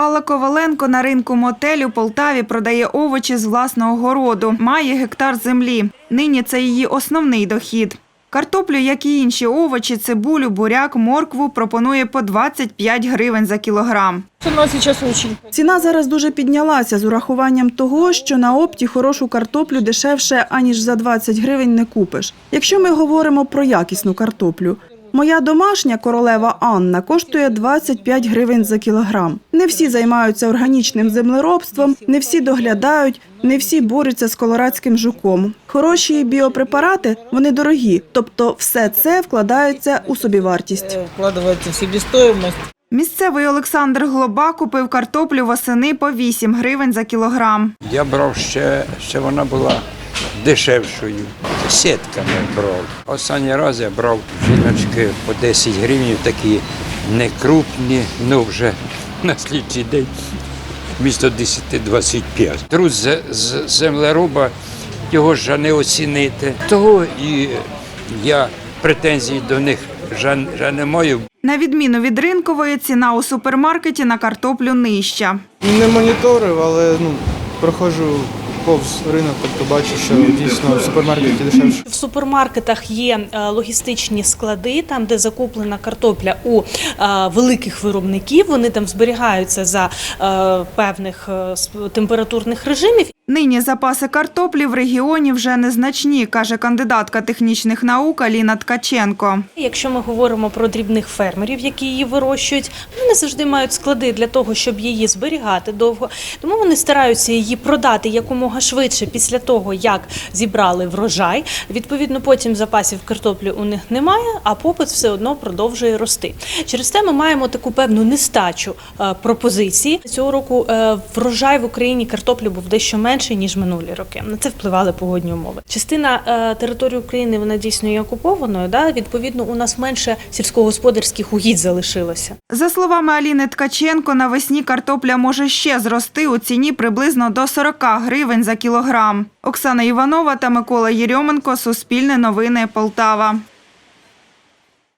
Алла Коваленко на ринку мотель у Полтаві продає овочі з власного городу. Має гектар землі. Нині це її основний дохід. Картоплю, як і інші овочі, цибулю, буряк, моркву пропонує по 25 гривень за кілограм. Ціна зараз дуже піднялася з урахуванням того, що на опті хорошу картоплю дешевше, аніж за 20 гривень не купиш. Якщо ми говоримо про якісну картоплю, моя домашня королева Анна коштує 25 гривень за кілограм. Не всі займаються органічним землеробством, не всі доглядають, не всі борються з колорадським жуком. Хороші біопрепарати вони дорогі, тобто все це вкладається у собівартість. Э, Вкладывается в себестоимость. Місцевий Олександр Глоба купив картоплю восени по 8 гривень за кілограм. Я брав ще, ще вона була дешевшою. Сітками брав. Останній раз я брав жіночки по 10 гривень, такі не крупні, ну вже на слідчий день місто 10-25. Труд з, з землероба його ж не оцінити. Того і я претензій до них вже не маю. На відміну від ринкової, ціна у супермаркеті на картоплю нижча. Не моніторив, але ну, проходжу повз ринок, тобто бачу, що дійсно в супермаркеті дешевше. В супермаркетах є е, логістичні склади, там де закуплена картопля у е, великих виробників. Вони там зберігаються за е, певних температурних режимів. Нині запаси картоплі в регіоні вже незначні, каже кандидатка технічних наук Аліна Ткаченко. Якщо ми говоримо про дрібних фермерів, які її вирощують, вони не завжди мають склади для того, щоб її зберігати довго. Тому вони стараються її продати якомога швидше після того, як зібрали врожай. Відповідно, потім запасів картоплі у них немає, а попит все одно продовжує рости. Через те ми маємо таку певну нестачу е, пропозиції. Цього року е, врожай в Україні картоплі був дещо менший ніж минулі роки. На це впливали погодні умови. Частина е, території України вона дійсно є окупованою. Да? Відповідно, у нас менше сільськогосподарських угідь залишилося. За словами Аліни Ткаченко, навесні картопля може ще зрости у ціні приблизно до 40 гривень за кілограм. Оксана Іванова та Микола Єрьоменко. Суспільне новини Полтава.